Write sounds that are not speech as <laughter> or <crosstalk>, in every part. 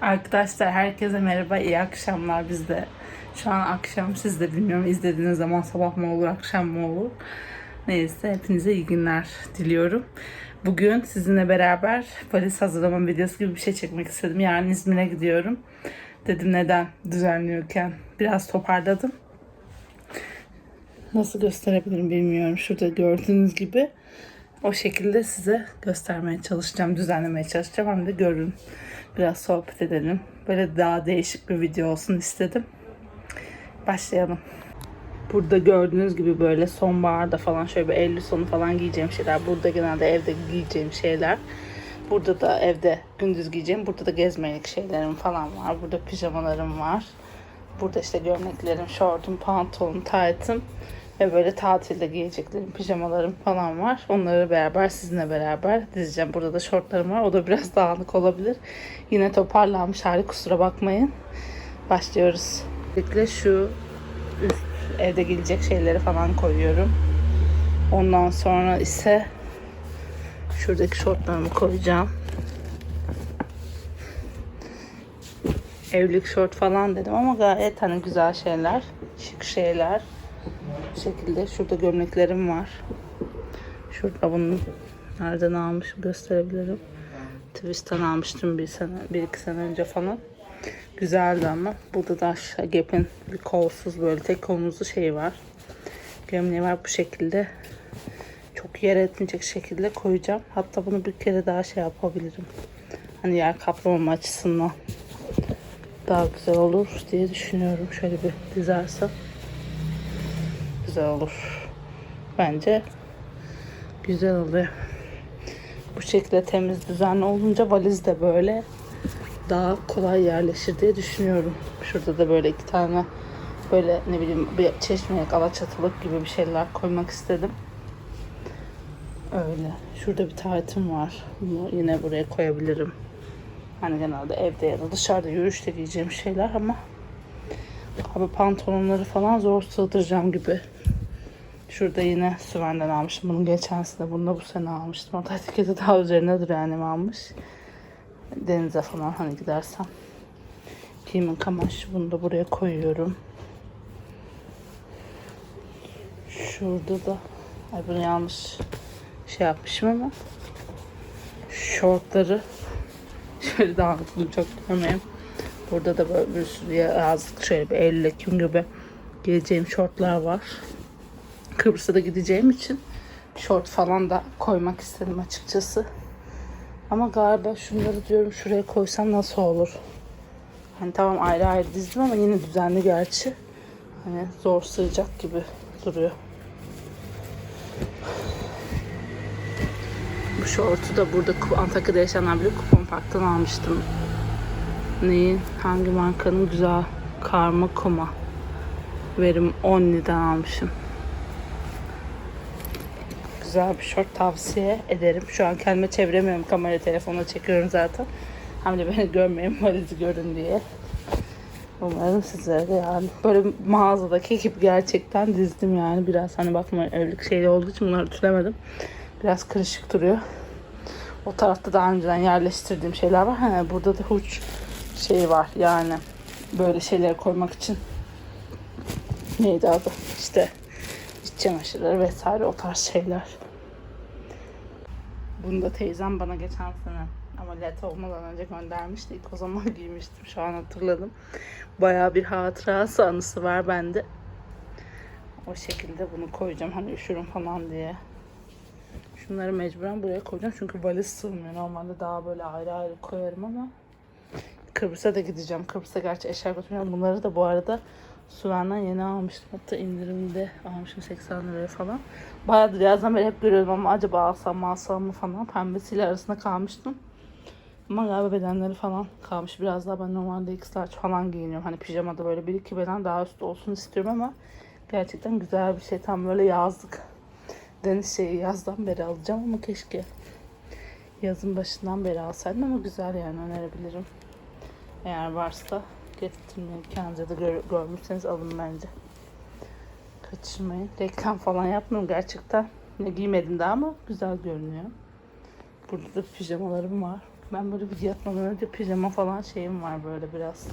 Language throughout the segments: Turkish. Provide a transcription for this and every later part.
Arkadaşlar herkese merhaba, iyi akşamlar bizde. Şu an akşam siz de bilmiyorum izlediğiniz zaman sabah mı olur, akşam mı olur. Neyse hepinize iyi günler diliyorum. Bugün sizinle beraber valiz hazırlama videosu gibi bir şey çekmek istedim. Yarın İzmir'e gidiyorum. Dedim neden düzenliyorken biraz toparladım. Nasıl gösterebilirim bilmiyorum. Şurada gördüğünüz gibi o şekilde size göstermeye çalışacağım, düzenlemeye çalışacağım. Hem de görün. Biraz sohbet edelim. Böyle daha değişik bir video olsun istedim. Başlayalım. Burada gördüğünüz gibi böyle sonbaharda falan şöyle bir Eylül sonu falan giyeceğim şeyler. Burada genelde evde giyeceğim şeyler. Burada da evde gündüz giyeceğim. Burada da gezmelik şeylerim falan var. Burada pijamalarım var. Burada işte gömleklerim, şortum, pantolonum, taytım ve böyle tatilde giyeceklerim, pijamalarım falan var. Onları beraber sizinle beraber dizeceğim. Burada da şortlarım var. O da biraz dağınık olabilir. Yine toparlanmış hali kusura bakmayın. Başlıyoruz. Özellikle şu üst evde gelecek şeyleri falan koyuyorum. Ondan sonra ise şuradaki şortlarımı koyacağım. Evlilik şort falan dedim ama gayet hani güzel şeyler, şık şeyler. Şekilde şurada gömleklerim var. Şurada bunu nereden almışım gösterebilirim. Twist'ten almıştım bir sene, bir iki sene önce falan. Güzeldi ama. Burada da aşağı Gap'in bir kolsuz böyle tek kolumuzlu şey var. Gömleği var bu şekilde. Çok yer etmeyecek şekilde koyacağım. Hatta bunu bir kere daha şey yapabilirim. Hani yer kaplamama açısından daha güzel olur diye düşünüyorum. Şöyle bir dizersem güzel olur. Bence güzel oluyor. Bu şekilde temiz düzenli olunca valiz de böyle daha kolay yerleşir diye düşünüyorum. Şurada da böyle iki tane böyle ne bileyim bir çeşmelik alaçatılık gibi bir şeyler koymak istedim. Öyle. Şurada bir taytım var. Bunu yine buraya koyabilirim. Hani genelde evde ya da dışarıda yürüyüşte giyeceğim şeyler ama abi pantolonları falan zor sığdıracağım gibi. Şurada yine Süven'den almıştım. Bunu geçen sene, bunu da bu sene almıştım. Da etiketi daha üzerine duruyor annem almış. Denize falan hani gidersem. Kimin kamaş bunu da buraya koyuyorum. Şurada da ay bunu yanlış şey yapmışım ama şortları <laughs> şöyle dağınık bunu çok görmeyeyim. Burada da böyle bir sürü yazlık şöyle bir elle kim gibi giyeceğim şortlar var. Kıbrıs'a da gideceğim için şort falan da koymak istedim açıkçası. Ama galiba şunları diyorum şuraya koysam nasıl olur? Hani tamam ayrı ayrı dizdim ama yine düzenli gerçi. Hani zor sığacak gibi duruyor. Bu şortu da burada Antakya'da yaşanan bir kupon parktan almıştım. Neyin? Hangi markanın güzel karma kuma. Verim 10 liradan almışım. Güzel bir şort tavsiye ederim. Şu an kendime çeviremiyorum kamerayı telefonla çekiyorum zaten. Hem de beni görmeyin valizi görün diye. Umarım sizlere de yani böyle mağazadaki gibi gerçekten dizdim yani biraz hani bakma evlilik şeyi olduğu için bunları ütülemedim. Biraz kırışık duruyor. O tarafta daha önceden yerleştirdiğim şeyler var. Hani burada da huç şey var yani böyle şeyleri koymak için neydi adı işte çamaşırları vesaire o tarz şeyler. Bunu da teyzem bana geçen sene ameliyat olmadan önce göndermişti. İlk o zaman <laughs> giymiştim. Şu an hatırladım. Bayağı bir hatırası anısı var bende. O şekilde bunu koyacağım. Hani üşürüm falan diye. Şunları mecburen buraya koyacağım. Çünkü valiz sığmıyor. Normalde daha böyle ayrı ayrı koyarım ama Kıbrıs'a da gideceğim. Kıbrıs'a gerçi eşya götürmüyorum. Bunları da bu arada Suven'den yeni almıştım. Hatta indirimde almışım 80 liraya falan. Bayağıdır yazdan beri hep görüyordum ama acaba alsam mı alsam mı falan. Pembesiyle arasında kalmıştım. Ama galiba bedenleri falan kalmış. Biraz daha ben normalde x falan giyiniyorum. Hani pijamada böyle bir iki beden daha üstü olsun istiyorum ama gerçekten güzel bir şey. Tam böyle yazlık. Deniz şeyi yazdan beri alacağım ama keşke yazın başından beri alsaydım ama güzel yani önerebilirim. Eğer varsa imkanınız ya da gör, görmüşseniz alın bence. Kaçırmayın. Reklam falan yapmıyorum gerçekten. Ne giymedim daha ama güzel görünüyor. Burada da pijamalarım var. Ben böyle video atmadan önce pijama falan şeyim var böyle biraz.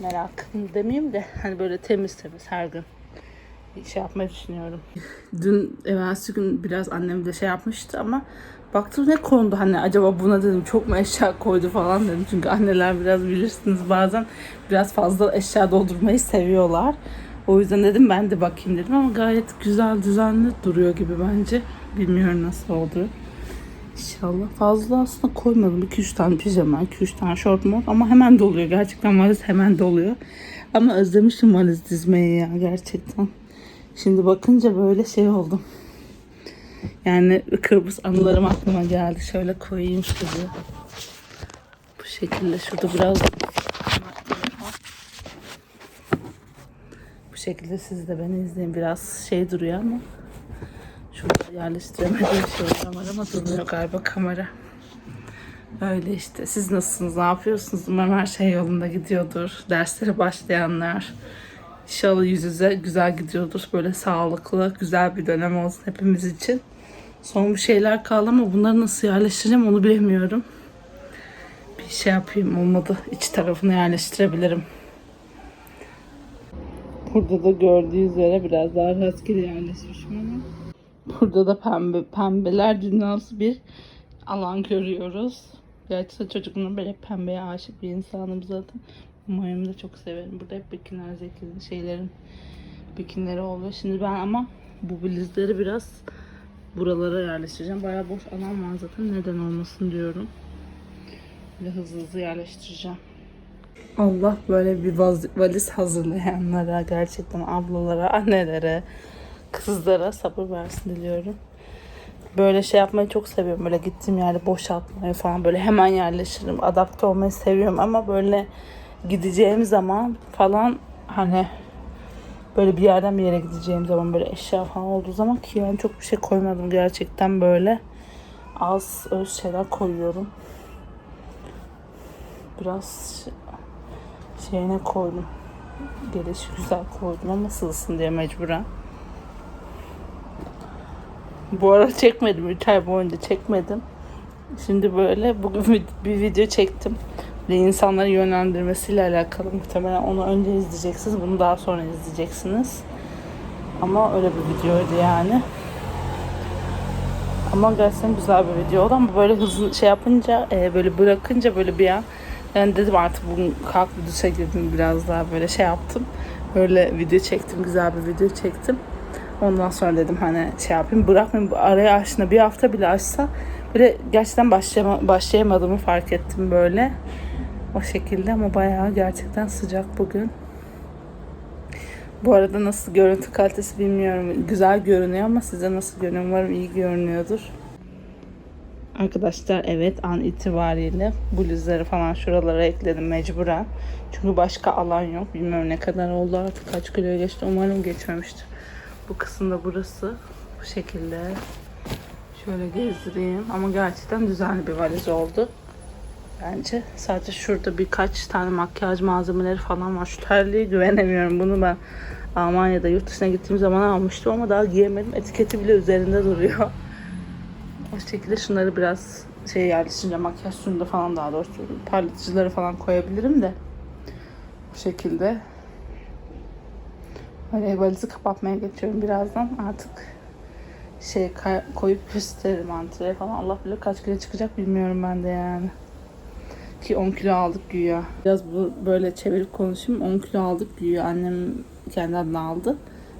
Merakım demeyeyim de hani böyle temiz temiz her gün şey yapmayı düşünüyorum. Dün evvelsi gün biraz annem de şey yapmıştı ama baktım ne kondu hani acaba buna dedim çok mu eşya koydu falan dedim. Çünkü anneler biraz bilirsiniz bazen biraz fazla eşya doldurmayı seviyorlar. O yüzden dedim ben de bakayım dedim ama gayet güzel düzenli duruyor gibi bence. Bilmiyorum nasıl oldu. İnşallah. Fazla aslında koymadım. 2-3 tane pijama, 2-3 tane short mont ama hemen doluyor. Gerçekten valiz hemen doluyor. Ama özlemişim valiz dizmeyi ya gerçekten. Şimdi bakınca böyle şey oldum. Yani Kıbrıs anılarım aklıma geldi. Şöyle koyayım şuraya. Bu şekilde şurada biraz bu şekilde siz de beni izleyin. Biraz şey duruyor ama şurada yerleştiremediğim şeyler var ama durmuyor galiba kamera. Öyle işte. Siz nasılsınız? Ne yapıyorsunuz? Umarım her şey yolunda gidiyordur. Derslere başlayanlar. İnşallah yüz yüze güzel gidiyordur. Böyle sağlıklı, güzel bir dönem olsun hepimiz için. Son bir şeyler kaldı ama bunları nasıl yerleştireceğim onu bilemiyorum. Bir şey yapayım olmadı. İç tarafını yerleştirebilirim. Burada da gördüğü üzere biraz daha rastgele yerleşmişim ama. Burada da pembe, pembeler dünyası bir alan görüyoruz. Gerçekten çocukluğumdan beri hep pembeye aşık bir insanım zaten. Umarım da çok severim. Burada hep bikinler zevkli şeylerin bikinleri oluyor. Şimdi ben ama bu blizleri biraz buralara yerleştireceğim. Bayağı boş alan var zaten. Neden olmasın diyorum. Böyle hızlı hızlı yerleştireceğim. Allah böyle bir valiz hazırlayanlara, gerçekten ablalara, annelere, kızlara sabır versin diliyorum. Böyle şey yapmayı çok seviyorum. Böyle gittiğim yerde boşaltmayı falan böyle hemen yerleşirim. Adapte olmayı seviyorum ama böyle gideceğim zaman falan hani böyle bir yerden bir yere gideceğim zaman böyle eşya falan olduğu zaman ki yani çok bir şey koymadım gerçekten böyle az öz şeyler koyuyorum. Biraz şey- şeyine koydum. Gelişi güzel koydum ama sığsın diye mecburen. Bu ara çekmedim. 3 ay boyunca çekmedim. Şimdi böyle bugün bir video çektim. Ve insanları yönlendirmesiyle alakalı muhtemelen onu önce izleyeceksiniz. Bunu daha sonra izleyeceksiniz. Ama öyle bir videoydu yani. Ama gerçekten güzel bir video oldu ama böyle hızlı şey yapınca e, böyle bırakınca böyle bir an yani dedim artık bugün kalk bir duşa girdim biraz daha böyle şey yaptım. Böyle video çektim güzel bir video çektim. Ondan sonra dedim hani şey yapayım bırakmayayım bu araya aslında bir hafta bile açsa böyle gerçekten başlayama, başlayamadığımı fark ettim böyle. O şekilde ama bayağı gerçekten sıcak bugün. Bu arada nasıl görüntü kalitesi bilmiyorum. Güzel görünüyor ama size nasıl görünüyor umarım iyi görünüyordur. Arkadaşlar evet an itibariyle bluzları falan şuralara ekledim mecburen. Çünkü başka alan yok. Bilmiyorum ne kadar oldu artık kaç kilo geçti. Umarım geçmemiştir. Bu kısımda burası. Bu şekilde. Şöyle gezdireyim. Ama gerçekten düzenli bir valiz oldu. Bence sadece şurada birkaç tane makyaj malzemeleri falan var. Şu terliğe güvenemiyorum. Bunu ben Almanya'da yurt dışına gittiğim zaman almıştım ama daha giyemedim. Etiketi bile üzerinde duruyor. O şekilde şunları biraz şey yerleşince makyaj suyunda falan daha doğrusu parlatıcıları falan koyabilirim de. Bu şekilde. Öyle valizi kapatmaya geçiyorum birazdan. Artık şey koyup gösteririm antreye falan. Allah bilir kaç kilo çıkacak bilmiyorum ben de yani. Ki 10 kilo aldık güya. Biraz bu böyle çevirip konuşayım. 10 kilo aldık güya. Annem kendi adına aldı.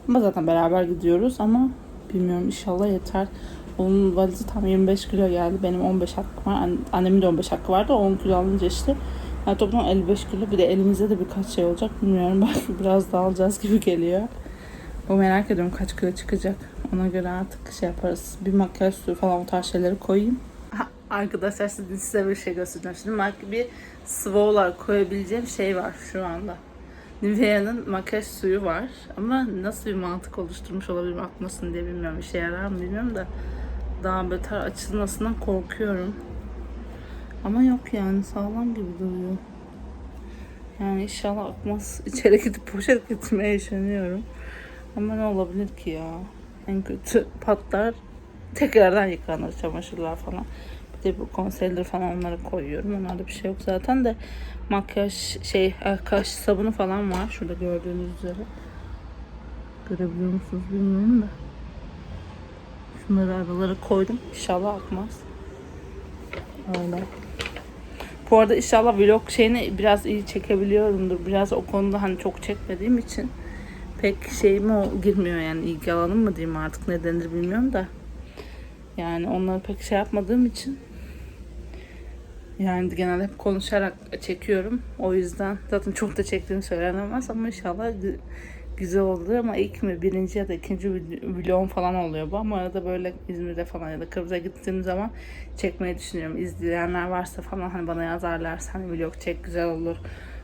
Ama zaten beraber gidiyoruz ama bilmiyorum inşallah yeter. Onun valizi tam 25 kilo geldi. Benim 15 hakkım var. An- Annemin de 15 hakkı vardı. O 10 kilo alınca işte yani toplam 55 kilo. Bir de elimizde de birkaç şey olacak. Bilmiyorum <laughs> belki biraz daha alacağız gibi geliyor. Bu merak ediyorum kaç kilo çıkacak. Ona göre artık şey yaparız. Bir makyaj suyu falan o tarz şeyleri koyayım. Arkadaşlar size, bir şey göstereceğim. Şimdi belki bir sıvı olarak koyabileceğim şey var şu anda. Nivea'nın makyaj suyu var. Ama nasıl bir mantık oluşturmuş olabilirim akmasın diye bilmiyorum. İşe yarar mı bilmiyorum da. Daha beter açılmasından korkuyorum. Ama yok yani sağlam gibi duruyor. Yani inşallah akmaz. <laughs> İçeri gidip poşet getirmeye üşeniyorum. Ama ne olabilir ki ya? En kötü patlar. Tekrardan yıkanır çamaşırlar falan. İşte bu concealer falan onları koyuyorum. Onlarda bir şey yok zaten de makyaj şey kaş sabunu falan var. Şurada gördüğünüz üzere. Görebiliyor musunuz bilmiyorum da. Şunları aralara koydum. İnşallah akmaz. Öyle. Bu arada inşallah vlog şeyini biraz iyi çekebiliyorumdur. Biraz o konuda hani çok çekmediğim için pek şeyime o girmiyor yani ilgi alanım mı diyeyim artık ne denir bilmiyorum da. Yani onları pek şey yapmadığım için yani genelde hep konuşarak çekiyorum. O yüzden zaten çok da çektiğim söylenemez ama inşallah gü- güzel olur ama ilk mi birinci ya da ikinci vlogum falan oluyor bu ama arada böyle İzmir'de falan ya da Kıbrıs'a gittiğim zaman çekmeyi düşünüyorum. İzleyenler varsa falan hani bana yazarlarsa hani vlog çek güzel olur.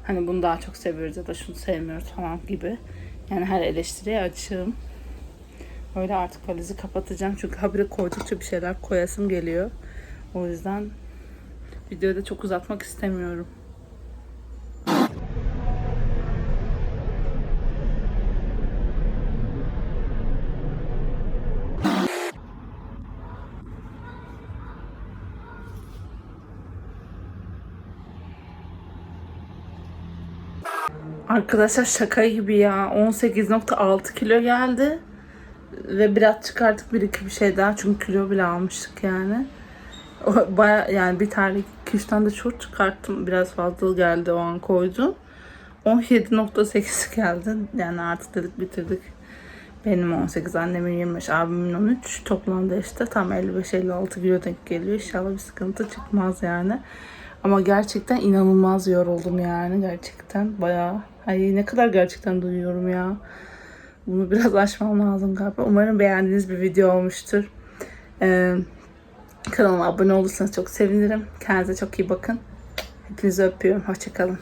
Hani bunu daha çok seviyoruz ya da şunu sevmiyoruz falan gibi. Yani her eleştiriye açığım. Öyle artık valizi kapatacağım çünkü habire koydukça bir şeyler koyasım geliyor. O yüzden videoyu da çok uzatmak istemiyorum. Arkadaşlar şaka gibi ya. 18.6 kilo geldi. Ve biraz çıkarttık bir iki bir şey daha. Çünkü kilo bile almıştık yani. Baya yani bir tane iki üç de şort çıkarttım. Biraz fazla geldi o an koydum. 17.8 <laughs> geldi. Yani artık dedik bitirdik. Benim 18, annemin 25, abimin 13. Toplamda işte tam 55-56 kilo denk geliyor. İnşallah bir sıkıntı çıkmaz yani. Ama gerçekten inanılmaz yoruldum yani. Gerçekten bayağı. Ay ne kadar gerçekten duyuyorum ya. Bunu biraz aşmam lazım galiba. Umarım beğendiğiniz bir video olmuştur. Ee, kanalıma abone olursanız çok sevinirim. Kendinize çok iyi bakın. Hepinizi öpüyorum. Hoşçakalın.